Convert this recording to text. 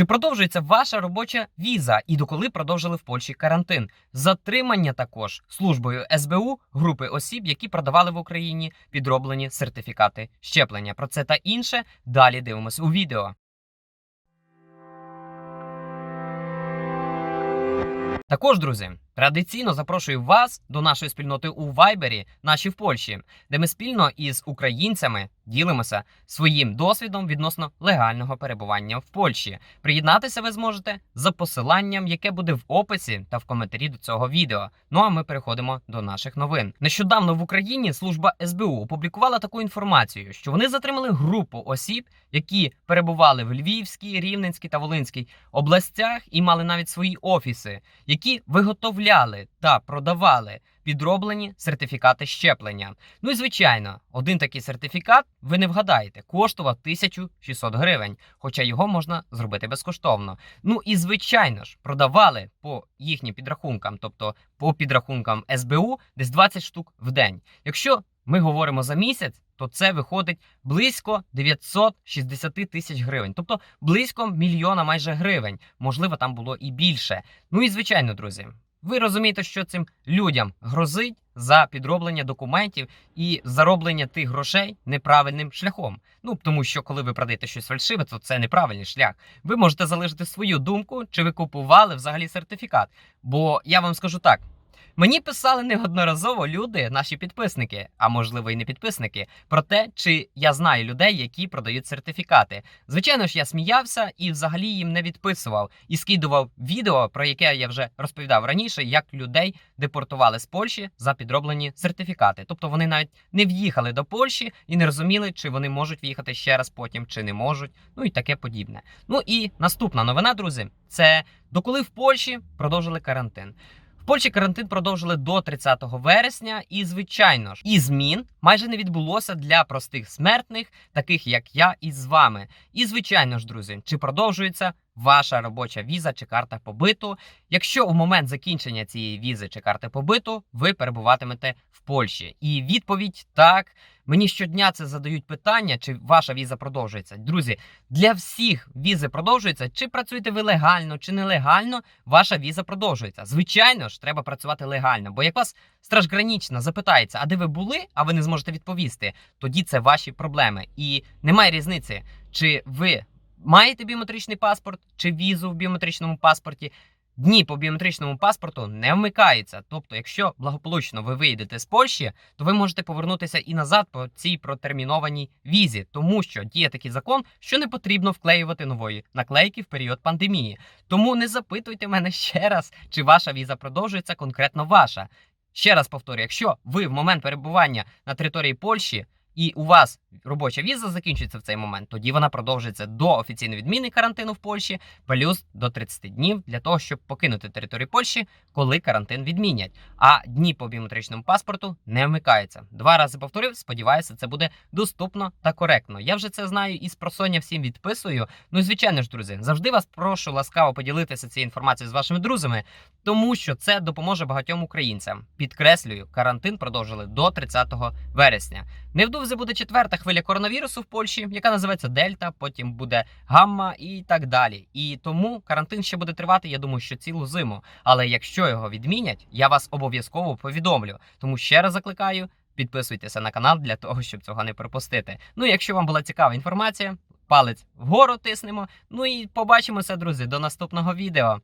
Чи продовжується ваша робоча віза і доколи продовжили в Польщі карантин? Затримання також службою СБУ групи осіб, які продавали в Україні підроблені сертифікати щеплення. Про це та інше далі дивимось у відео. Також, друзі, традиційно запрошую вас до нашої спільноти у Вайбері, наші в Польщі, де ми спільно із українцями ділимося своїм досвідом відносно легального перебування в Польщі. Приєднатися ви зможете за посиланням, яке буде в описі та в коментарі до цього відео. Ну а ми переходимо до наших новин. Нещодавно в Україні служба СБУ опублікувала таку інформацію, що вони затримали групу осіб, які перебували в Львівській, Рівненській та Волинській областях і мали навіть свої офіси, які виготовляли та продавали підроблені сертифікати щеплення. Ну і звичайно, один такий сертифікат, ви не вгадаєте, коштував 1600 гривень, хоча його можна зробити безкоштовно. Ну і звичайно ж, продавали по їхнім підрахункам, тобто по підрахункам СБУ, десь 20 штук в день. Якщо ми говоримо за місяць, то це виходить близько 960 тисяч гривень, тобто близько мільйона майже гривень. Можливо, там було і більше. Ну і звичайно, друзі, ви розумієте, що цим людям грозить за підроблення документів і зароблення тих грошей неправильним шляхом. Ну тому що коли ви продаєте щось фальшиве, то це неправильний шлях. Ви можете залишити свою думку, чи ви купували взагалі сертифікат. Бо я вам скажу так. Мені писали неодноразово люди, наші підписники, а можливо і не підписники, про те, чи я знаю людей, які продають сертифікати. Звичайно ж, я сміявся і взагалі їм не відписував і скидував відео, про яке я вже розповідав раніше, як людей депортували з Польщі за підроблені сертифікати. Тобто вони навіть не в'їхали до Польщі і не розуміли, чи вони можуть в'їхати ще раз потім, чи не можуть. Ну і таке подібне. Ну і наступна новина, друзі, це доколи в Польщі продовжили карантин. Польщі карантин продовжили до 30 вересня, і звичайно ж, і змін майже не відбулося для простих смертних, таких як я і з вами. І звичайно ж, друзі, чи продовжується ваша робоча віза чи карта побиту? Якщо у момент закінчення цієї візи чи карти побиту ви перебуватимете в Польщі? І відповідь так. Мені щодня це задають питання, чи ваша віза продовжується. Друзі, для всіх візи продовжуються. Чи працюєте ви легально, чи нелегально, ваша віза продовжується. Звичайно ж, треба працювати легально. Бо як вас стражгранічно запитається, а де ви були, а ви не зможете відповісти, тоді це ваші проблеми. І немає різниці, чи ви маєте біометричний паспорт, чи візу в біометричному паспорті. Дні по біометричному паспорту не вмикаються. Тобто, якщо благополучно ви виїдете з Польщі, то ви можете повернутися і назад по цій протермінованій візі, тому що діє такий закон, що не потрібно вклеювати нової наклейки в період пандемії. Тому не запитуйте мене ще раз, чи ваша віза продовжується конкретно ваша. Ще раз повторюю, якщо ви в момент перебування на території Польщі і у вас робоча віза закінчується в цей момент, тоді вона продовжується до офіційної відміни карантину в Польщі, плюс до 30 днів для того, щоб покинути територію Польщі, коли карантин відмінять. А дні по біометричному паспорту не вмикаються. Два рази повторив. Сподіваюся, це буде доступно та коректно. Я вже це знаю і з просоння всім відписую. Ну звичайно ж, друзі, завжди вас прошу ласкаво поділитися цією інформацією з вашими друзями, тому що це допоможе багатьом українцям. Підкреслюю, карантин продовжили до 30 вересня. Невдовзі буде четверта хвиля коронавірусу в Польщі, яка називається Дельта, потім буде гамма і так далі. І тому карантин ще буде тривати, я думаю, що цілу зиму. Але якщо його відмінять, я вас обов'язково повідомлю. Тому ще раз закликаю. Підписуйтеся на канал для того, щоб цього не пропустити. Ну, якщо вам була цікава інформація, палець вгору тиснемо. Ну і побачимося, друзі, до наступного відео.